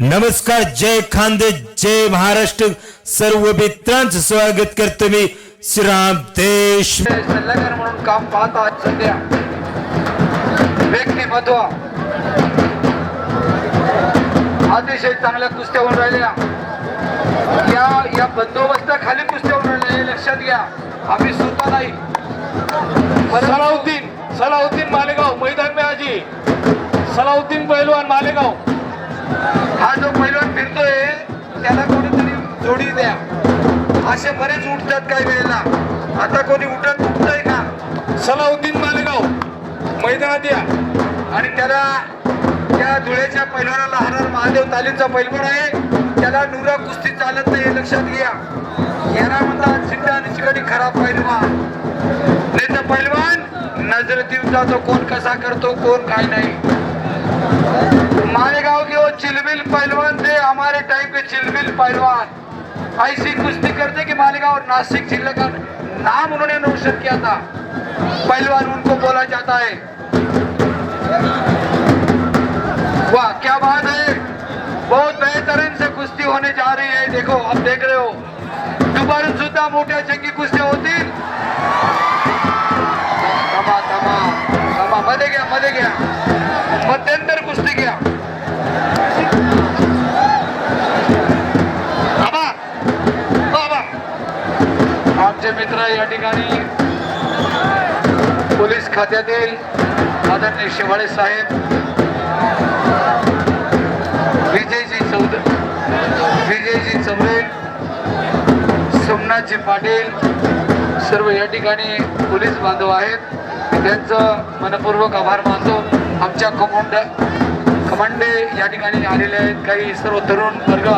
नमस्कार जय खानदे जय महाराष्ट्र. सर्व मित्रांचं स्वागत करतो मी श्रीराम देश. सल्लागार म्हणून काम पाहत आहात सध्या व्यक्तिमत्व अतिशय चांगल्या कुस्त्या होऊन राहिल्या. या या बंदोबस्ताखाली कुस्त्या होऊन राहिल्या हे लक्षात घ्या. आम्ही स्वतः नाही. सलाउद्दीन सलाउद्दीन मालेगाव मैदान में आजी. सलाउद्दीन पहलवान मालेगाव. त्याला कोणीतरी जोडी द्या. असे बरेच उठतात काही वेळेला. आता कोणी उठत उठतंय का? सलाउद्दीन मालेगाव मैदानात या. आणि त्याला त्या धुळ्याच्या पैलवानाला हरहर महादेव तालीमचा पैलवान आहे. त्याला नुरा कुस्ती चालत नाही हे लक्षात घ्या. येणार म्हणतात सिद्ध आणि खराब पैलवान. नाही तर पैलवान नजर जातो कोण कसा करतो कोण काय नाही. पहलवान। ऐसी कुश्ती करते कि मालेगांव और नासिक ज़िले का नाम उन्होंने रोशन किया था। पहलवान उनको बोला जाता है। वाह, क्या बात है। बहुत बेहतरीन से कुश्ती होने जा रही है। देखो अब देख रहे हो। दुपारून सुद्धा मोठ्या जंगी कुस्त्या होतील थांबा थांबा थांबा मध्ये घ्या मध्ये मध्यंतर कुस्ती घ्या मित्र या ठिकाणी पोलीस खात्यातील आदरणीय शिवाळे साहेब विजयजी चौद विजयजी चौरे सोमनाथजी पाटील सर्व या ठिकाणी पोलीस बांधव आहेत. त्यांचं मनपूर्वक आभार मानतो. आमच्या कमांड कमांडे या ठिकाणी आलेले आहेत. काही सर्व तरुण वर्ग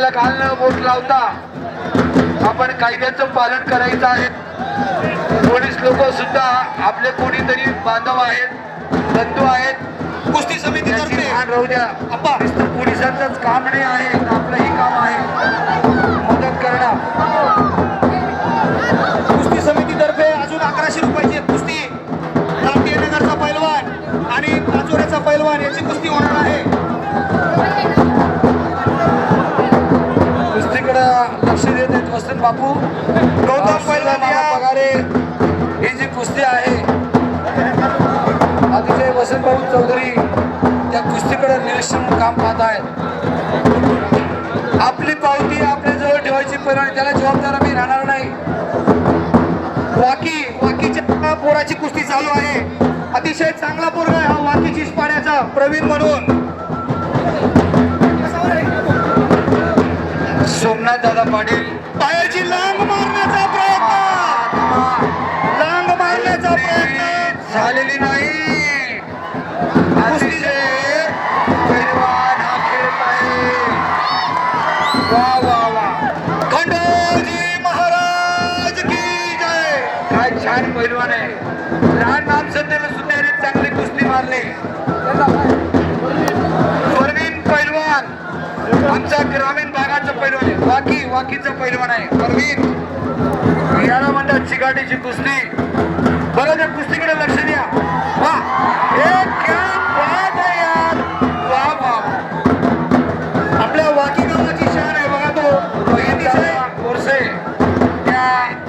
कोणाला घाल न बोट लावता आपण कायद्याचं पालन करायचं आहे. पोलीस लोक सुद्धा आपले कोणीतरी बांधव आहेत बंधू आहेत. कुस्ती समिती राहू द्या. पोलिसांचंच काम नाही आहे आपलंही काम आहे. मदत करणं लक्ष देत आहेत वसंत बापू. गौतम. पगारे. ही जी कुस्ती आहे अतिशय वसंत भाऊ चौधरी त्या कुस्तीकडे निरीक्षण काम पाहत आहेत. आपली पावती आपल्या जवळ ठेवायची परिणाम त्याला जबाबदार आम्ही राहणार नाही. वाकी वाकीच्या पोराची कुस्ती चालू आहे. अतिशय चांगला पोरगा आहे हा वाकीची पाण्याचा प्रवीण म्हणून. सोमनाथ दादा पाटील. पायाची लांब मारण्याचा प्रयत्न. लांब मारण्याचा प्रयत्न. झालेली नाही. पैलवान हा वा वा वा. खंडोजी महाराज की जय. काय छान पैलवान आहे. लहान माणसांना सुद्धा याने चांगली कुस्ती मारली. परवीन पैलवान. आमचा ग्रामीण भागाचा पैलवान आहे. वाकी वाकीचा पैलवान आहे. परवीन याला म्हणतात चिकाटीची कुस्ती. बरं त्या कुस्तीकडे लक्ष द्या. वा आपल्या वाकी गावाची शान आहे. बघा तो. कोरसे. त्या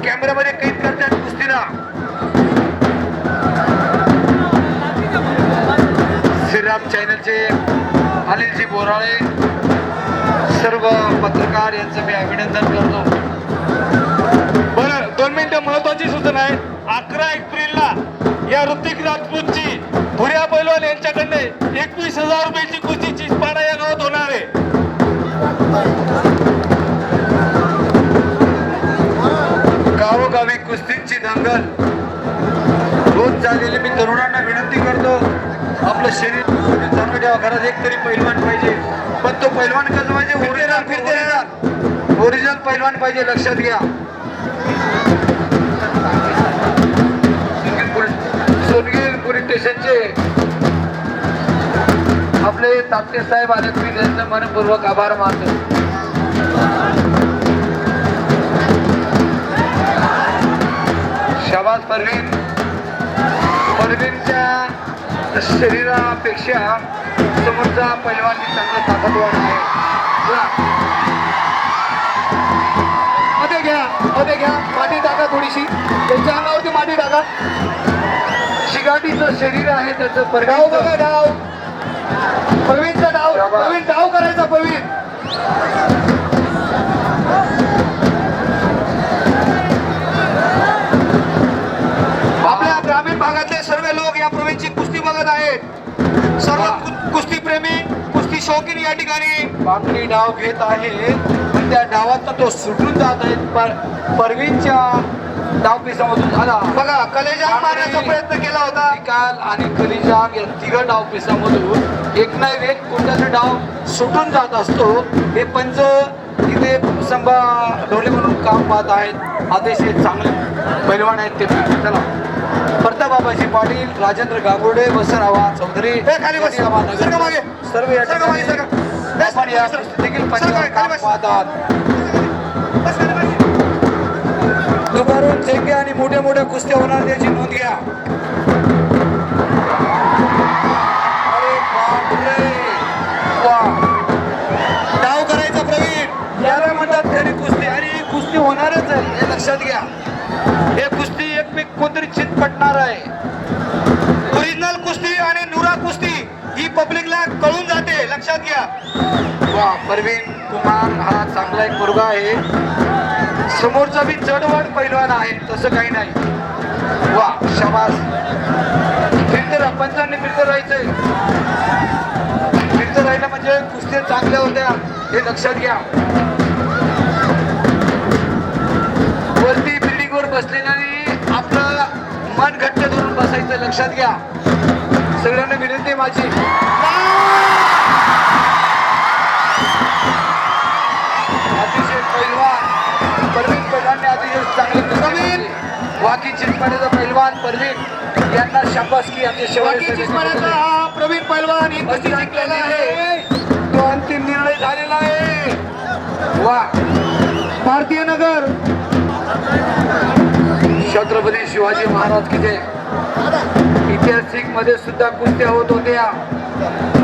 कॅमेऱ्यामध्ये कैद करतात कुस्तीला. श्रीराम चॅनलचे अनिलजी बोराळे. सर्व पत्रकार यांचं मी अभिनंदन करतो. बरं दोन मिनिटं महत्वाची सूचना आहे. अकरा एप्रिलला या ऋतिक राजपूतची भुऱ्या पैलवान यांच्याकडनं एकवीस हजार रुपयाची कुस्ती चिसपाडा या गावात होणार आहे. गावोगावी कुस्तींची दंगल. रोज झालेली मी तरुणांना विनंती करतो आपलं शरीर घरात एक तरी पैलवान पाहिजे. पण तो पैलवान कसं पाहिजे ओरिजिनल फिरते ओरिजिनल पैलवान पाहिजे लक्षात घ्या. सोनगीर पोलीस स्टेशनचे आपले तापटे साहेब आले मी त्यांचं मनपूर्वक आभार मानतो. शाबास परवीन. परवीनच्या शरीरापेक्षा समोरचा पैलवान ही चांगला ताकदवान आहे. मध्ये घ्या मध्ये घ्या. माती टाका थोडीशी. त्यांच्या अंगावरती माती टाका. शिगाटीचं शरीर आहे त्याचं परगाव बघा डाव. प्रवीणचा डाव प्रवीण डाव करायचा प्रवीण. आपल्या ग्रामीण भागातले सर्व लोक या प्रवीणची कुस्ती बघत आहेत. सर्व कु- कुस्ती प्रेमी कुस्ती शौकीन या ठिकाणी बांगडी डाव घेत आहे. पण त्या डावात तो सुटून जात आहेत पर- परवीनच्या डावपिसामधून झाला. बघा कलेजाम मारण्याचा प्रयत्न केला होता. निकाल आणि कलिजाम या तिघ डावपिसामधून एक नाही एक कोणत्याचा डाव सुटून जात असतो. हे पंच इथे संभा ढोले म्हणून काम पाहत आहेत. अतिशय चांगले पैलवान आहेत ते. चला. प्रतापबाबाजी पाटील राजेंद्र गागोडे वसरावा चौधरी सर्व या ठिकाणी आपण या देखील दुपारून आणि मोठ्या मोठ्या कुस्त्या होणार त्याची नोंद घ्या. परवीन कुमार हा चांगला एक मुलगा आहे. समोरचा बी चढवड पैलवान आहे तसं काही नाही. वा शाबास. फिरते पंचांनी फिरत राहायचंय. फिरतं राहिलं म्हणजे कुस्त्या चांगल्या होत्या हे लक्षात घ्या. वरती बिल्डिंग वर बसलेल्याने आपलं मन घट्ट धरून बसायचं लक्षात घ्या. सगळ्यांना विनंती माझी. परवीन पैलवानने अतिशय चांगले प्रवीण वाकी चिंचपाड्याचा पैलवान परवीन यांना शाबासकी आमच्या शेवटी हा प्रवीण पैलवान ही कुस्ती जिंकलेला आहे. तो अंतिम निर्णय झालेला आहे. वा. भारतीय नगर. छत्रपती शिवाजी महाराज की जय. ऐतिहासिकमध्ये सुद्धा कुस्त्या होत होत्या.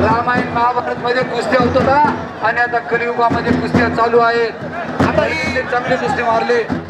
रामायण महाभारत मध्ये कुस्त्या होत होता. आणि आता कलियुगामध्ये कुस्त्या चालू आहेत. चांगले कुस्ती मारले.